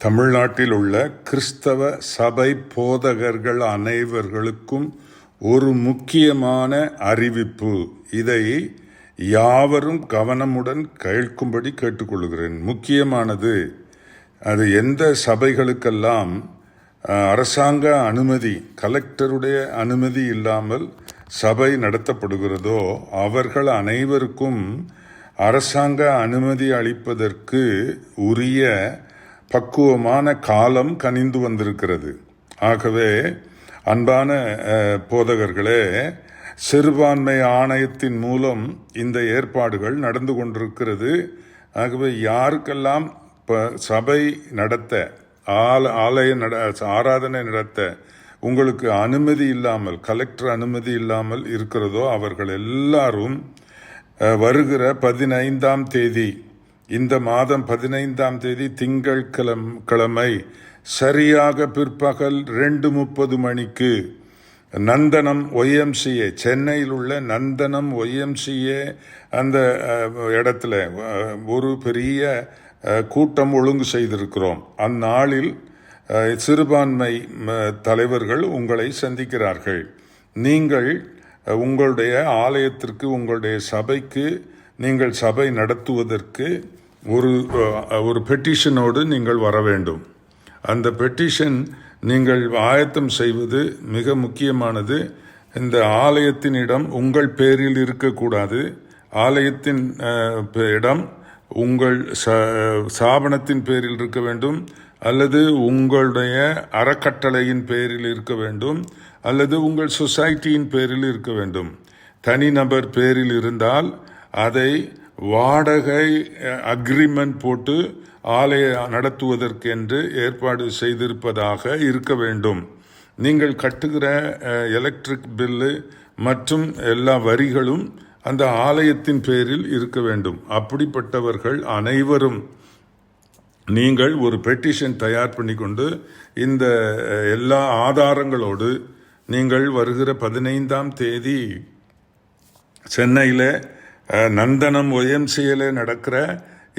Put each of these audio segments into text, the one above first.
தமிழ்நாட்டில் உள்ள கிறிஸ்தவ சபை போதகர்கள் அனைவர்களுக்கும் ஒரு முக்கியமான அறிவிப்பு. இதை யாவரும் கவனமுடன் கேட்கும்படி கேட்டுக்கொள்கிறேன். முக்கியமானது அது எந்த சபைகளுக்கெல்லாம் அரசாங்க அனுமதி கலெக்டருடைய அனுமதி இல்லாமல் சபை நடத்தப்படுகிறதோ அவர்கள் அனைவருக்கும் அரசாங்க அனுமதி அளிப்பதற்கு உரிய பக்குவமான காலம் கனிந்து வந்திருக்கிறது. ஆகவே அன்பான போதகர்களே சிறுபான்மை ஆணையத்தின் மூலம் இந்த ஏற்பாடுகள் நடந்து கொண்டிருக்கிறது. ஆகவே யாருக்கெல்லாம் இப்போ சபை நடத்த ஆல ஆலய நட ஆராதனை நடத்த உங்களுக்கு அனுமதி இல்லாமல் கலெக்டர் அனுமதி இல்லாமல் இருக்கிறதோ அவர்கள் எல்லாரும் வருகிற பதினைந்தாம் தேதி இந்த மாதம் பதினைந்தாம் தேதி திங்கள் கிழம் கிழமை சரியாக பிற்பகல் ரெண்டு முப்பது மணிக்கு நந்தனம் ஒய்எம்சிஏ சென்னையில் உள்ள நந்தனம் ஒய்எம்சிஏ அந்த இடத்துல ஒரு பெரிய கூட்டம் ஒழுங்கு செய்திருக்கிறோம். அந்நாளில் சிறுபான்மை தலைவர்கள் உங்களை சந்திக்கிறார்கள். நீங்கள் உங்களுடைய ஆலயத்திற்கு உங்களுடைய சபைக்கு நீங்கள் சபை நடத்துவதற்கு ஒரு ஒரு பெட்டிஷனோடு நீங்கள் வர வேண்டும். அந்த பெட்டிஷன் நீங்கள் ஆயத்தம் செய்வது மிக முக்கியமானது. இந்த ஆலயத்தின் இடம் உங்கள் பேரில் இருக்கக்கூடாது. ஆலயத்தின் இடம் உங்கள் ச- சாபனத்தின் பேரில் இருக்க வேண்டும். அல்லது உங்களுடைய அறக்கட்டளையின் பேரில் இருக்க வேண்டும். அல்லது உங்கள் சொசைட்டியின் பேரில் இருக்க வேண்டும். தனிநபர் பேரில் இருந்தால் அதை வாடகை அக்ரிமெண்ட் போட்டு ஆலய நடத்துவதற்கென்று ஏற்பாடு செய்திருப்பதாக இருக்க வேண்டும். நீங்கள் கட்டுகிற எலக்ட்ரிக் பில்லு மற்றும் எல்லா வரிகளும் அந்த ஆலயத்தின் பேரில் இருக்க வேண்டும். அப்படிப்பட்டவர்கள் அனைவரும் நீங்கள் ஒரு பெட்டிஷன் தயார் பண்ணிக்கொண்டு இந்த எல்லா ஆதாரங்களோடு நீங்கள் வருகிற பதினைந்தாம் தேதி சென்னையில் நந்தனம் ஒயம்சியில் நடக்கிற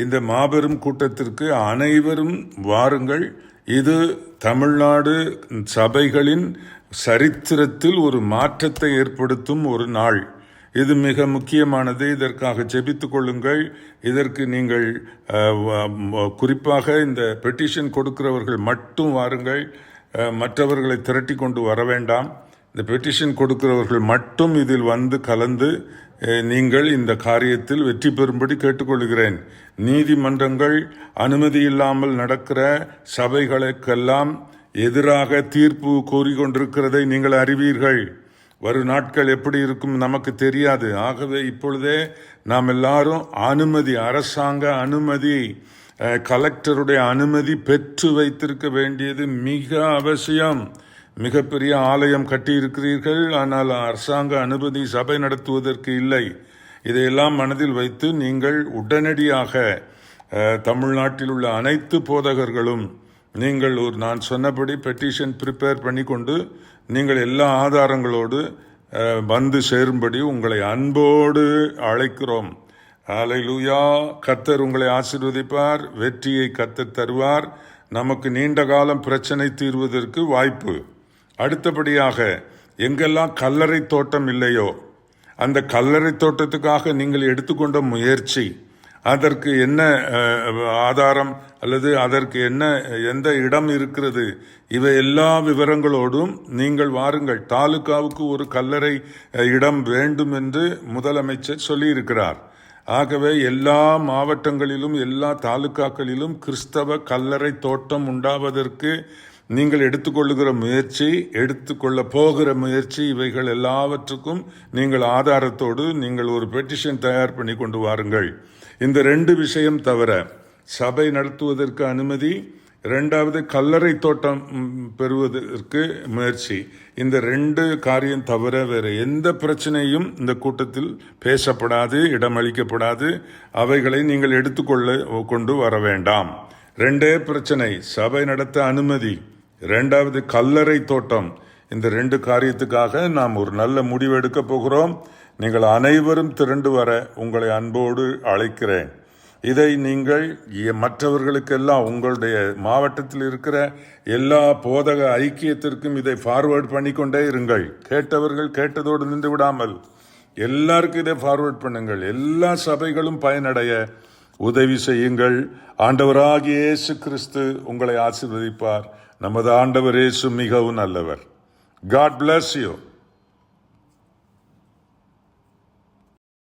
இந்த மாபெரும் கூட்டத்திற்கு அனைவரும் வாருங்கள். இது தமிழ்நாடு சபைகளின் சரித்திரத்தில் ஒரு மாற்றத்தை ஏற்படுத்தும் ஒரு நாள். இது மிக முக்கியமானது. இதற்காக ஜெபித்து கொள்ளுங்கள். இதற்கு நீங்கள் குறிப்பாக இந்த பெட்டிஷன் கொடுக்கிறவர்கள் மட்டும் வாருங்கள். மற்றவர்களை திரட்டி கொண்டு வர வேண்டாம். இந்த பெட்டிஷன் கொடுக்கிறவர்கள் மட்டும் இதில் வந்து கலந்து நீங்கள் இந்த காரியத்தில் வெற்றி பெறும்படி கேட்டுக்கொள்கிறேன். நீதிமன்றங்கள் அனுமதி இல்லாமல் நடக்கிற சபைகளுக்கெல்லாம் எதிராக தீர்ப்பு கூறிக்கொண்டிருக்கிறதை நீங்கள் அறிவீர்கள். வரும் நாட்கள் எப்படி இருக்கும் நமக்கு தெரியாது. ஆகவே இப்பொழுதே நாம் எல்லாரும் அனுமதி அரசாங்க அனுமதி கலெக்டருடைய அனுமதி பெற்று வைத்திருக்க வேண்டியது மிக அவசியம். மிகப்பெரிய ஆலயம் கட்டியிருக்கிறீர்கள். ஆனால் அரசாங்க அனுமதி சபை நடத்துவதற்கு இல்லை. இதையெல்லாம் மனதில் வைத்து நீங்கள் உடனடியாக தமிழ்நாட்டில் உள்ள அனைத்து போதகர்களும் நீங்கள் ஒரு நான் சொன்னபடி பெட்டிஷன் ப்ரிப்பேர் பண்ணிக்கொண்டு நீங்கள் எல்லா ஆதாரங்களோடு வந்து சேரும்படி உங்களை அன்போடு அழைக்கிறோம். ஹalleluya கத்தர் உங்களை ஆசிர்வதிப்பார். வெற்றியை கத்தர் தருவார். நமக்கு நீண்ட காலம் பிரச்சனை தீர்வதற்கு வாய்ப்பு. அடுத்தபடியாக எங்கெல்லாம் கல்லறை தோட்டம் இல்லையோ அந்த கல்லறை தோட்டத்துக்காக நீங்கள் எடுத்துக்கொண்ட முயற்சி அதற்கு என்ன ஆதாரம் அல்லது அதற்கு என்ன எந்த இடம் இருக்கிறது இவை எல்லா விவரங்களோடும் நீங்கள் வாருங்கள். தாலுகாவுக்கு ஒரு கல்லறை இடம் வேண்டும் என்று முதலமைச்சர் சொல்லியிருக்கிறார். ஆகவே எல்லா மாவட்டங்களிலும் எல்லா தாலுகாக்களிலும் கிறிஸ்தவ கல்லறை தோட்டம் உண்டாவதற்கு நீங்கள் எடுத்துக்கொள்ளுகிற முயற்சி எடுத்துக்கொள்ள போகிற முயற்சி இவைகள் எல்லாவற்றுக்கும் நீங்கள் ஆதாரத்தோடு நீங்கள் ஒரு பெட்டிஷன் தயார் பண்ணி கொண்டு வாருங்கள். இந்த ரெண்டு விஷயம் தவிர சபை நடத்துவதற்கு அனுமதி ரெண்டாவது கல்லறை தோட்டம் பெறுவதற்கு முயற்சி. இந்த ரெண்டு காரியம் தவிர வேறு எந்த பிரச்சனையும் இந்த கூட்டத்தில் பேசப்படாது இடமளிக்கப்படாது. அவைகளை நீங்கள் எடுத்துக்கொள்ள கொண்டு வர வேண்டாம். ரெண்டே பிரச்சனை சபை நடத்த அனுமதி. இரண்டாவது கல்லறை தோட்டம். இந்த ரெண்டு காரியத்துக்காக நாம் ஒரு நல்ல முடிவு எடுக்க போகிறோம். நீங்கள் அனைவரும் திரண்டு வர உங்களை அன்போடு அழைக்கிறேன். இதை நீங்கள் மற்றவர்களுக்கெல்லாம் உங்களுடைய மாவட்டத்தில் இருக்கிற எல்லா போதக ஐக்கியத்திற்கும் இதை ஃபார்வர்ட் பண்ணிக்கொண்டே இருங்கள். கேட்டவர்கள் கேட்டதோடு நின்று விடாமல் எல்லாருக்கும் இதை ஃபார்வேர்ட் பண்ணுங்கள். எல்லா சபைகளும் பயனடைய உதவி செய்யுங்கள். ஆண்டவராகிய இயேசு கிறிஸ்து உங்களை ஆசீர்வதிப்பார். நமது ஆண்டவர் இயேசு மிகவும் நல்லவர். God bless you